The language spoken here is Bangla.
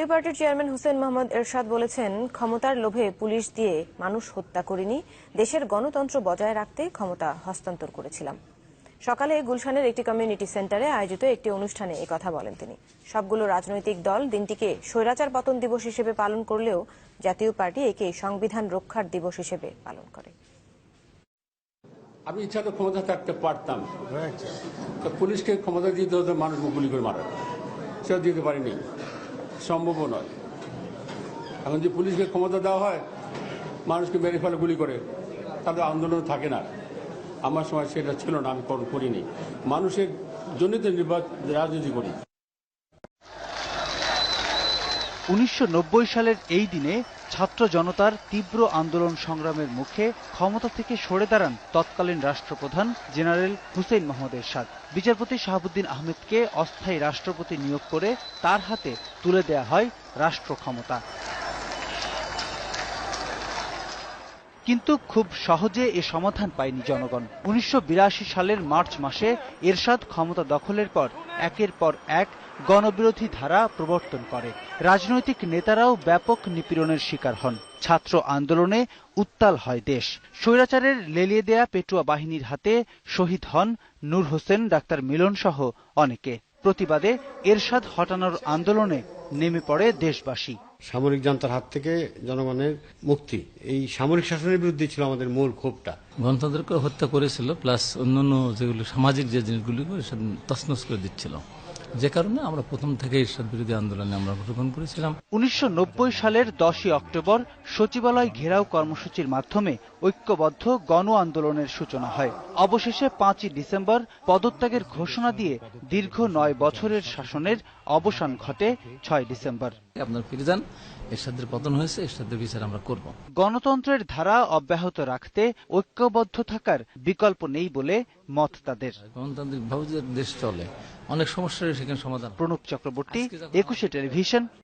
জাতীয় পার্টির চেয়ারম্যান হুসেন মোহাম্মদ এরশাদ বলেছেন ক্ষমতার লোভে পুলিশ দিয়ে মানুষ হত্যা করিনি দেশের গণতন্ত্র বজায় রাখতে ক্ষমতা হস্তান্তর করেছিলাম। সকালে গুলশানের একটি কমিউনিটি সেন্টারে আয়োজিত একটি অনুষ্ঠানে কথা বলেন তিনি। সবগুলো রাজনৈতিক দল দিনটিকে স্বৈরাচার পতন দিবস হিসেবে পালন করলেও জাতীয় পার্টি একে সংবিধান রক্ষার দিবস হিসেবে পালন করে। আমি ইচ্ছা তো ক্ষমতা থাকতে পারতাম। তো পুলিশকে ক্ষমতা দিতে হতো মানুষ গুলি করে মারার সেটা দিতে পারিনি। সম্ভবও নয়। এখন যে পুলিশকে ক্ষমতা দেওয়া হয়, মানুষকে মেরে ফেলে গুলি করে তাদের আন্দোলন থাকে না। আমার সময় সেটা ছিল না, আমি কর- করিনি। মানুষের জন্যই তো নির্বাচন, রাজনীতি করি। উনিশশো নব্বই সালের এই দিনে ছাত্র জনতার তীব্র আন্দোলন সংগ্রামের মুখে ক্ষমতা থেকে সরে দাঁড়ান তৎকালীন রাষ্ট্রপ্রধান জেনারেল হুসেইন মোহাম্মদ এরশাদ। বিচারপতি শাহাবুদ্দিন আহমেদকে অস্থায়ী রাষ্ট্রপতি নিয়োগ করে তার হাতে তুলে দেয়া হয় রাষ্ট্র ক্ষমতা কিন্তু খুব সহজে এ সমাধান পায়নি জনগণ। উনিশশো বিরাশি সালের মার্চ মাসে এরশাদ ক্ষমতা দখলের পর একের পর এক গণবিরোধী ধারা প্রবর্তন করে। রাজনৈতিক নেতারাও ব্যাপক নিপীড়নের শিকার হন। ছাত্র আন্দোলনে উত্তাল হয় দেশ। স্বৈরাচারের লেলিয়ে দেয়া পেটুয়া বাহিনীর হাতে শহীদ হন নূর হোসেন, ডাক্তার মিলন সহ অনেকে। প্রতিবাদে এরশাদ হটানোর আন্দোলনে নেমে পড়ে দেশবাসী। সামরিক জনতার হাত থেকে জনগণের মুক্তি। এই সামরিক শাসনের বিরুদ্ধে ছিল আমাদের মূল ক্ষোভটা। গণতন্ত্রকে হত্যা করেছিল প্লাস অন্যান্য যেগুলো সামাজিক যে জিনিসগুলি তছনছ করে দিচ্ছিল। যে কারণে আমরা প্রথম থেকে ঈশ্বর বিরোধী আন্দোলনে আমরা অংশগ্রহণ করেছিলাম। উনিশশো সালের দশই অক্টোবর সচিবালয় ঘেরাও কর্মসূচির মাধ্যমে ঐক্যবদ্ধ গণ আন্দোলনের সূচনা হয়। অবশেষে পাঁচই ডিসেম্বর পদত্যাগের ঘোষণা দিয়ে দীর্ঘ নয় বছরের শাসনের অবসান ঘটে ছয় ডিসেম্বর। আপনার ফিরে যান এরশাদের পতন হয়েছে এরশাদের বিচার আমরা করব। গণতন্ত্রের ধারা অব্যাহত রাখতে ঐক্যবদ্ধ থাকার বিকল্প নেই বলে মত তাদের। গণতান্ত্রিক ভাবে যে দেশ চলে অনেক সমস্যার সেখানে সমাধান প্রণব চক্রবর্তী একুশে টেলিভিশন।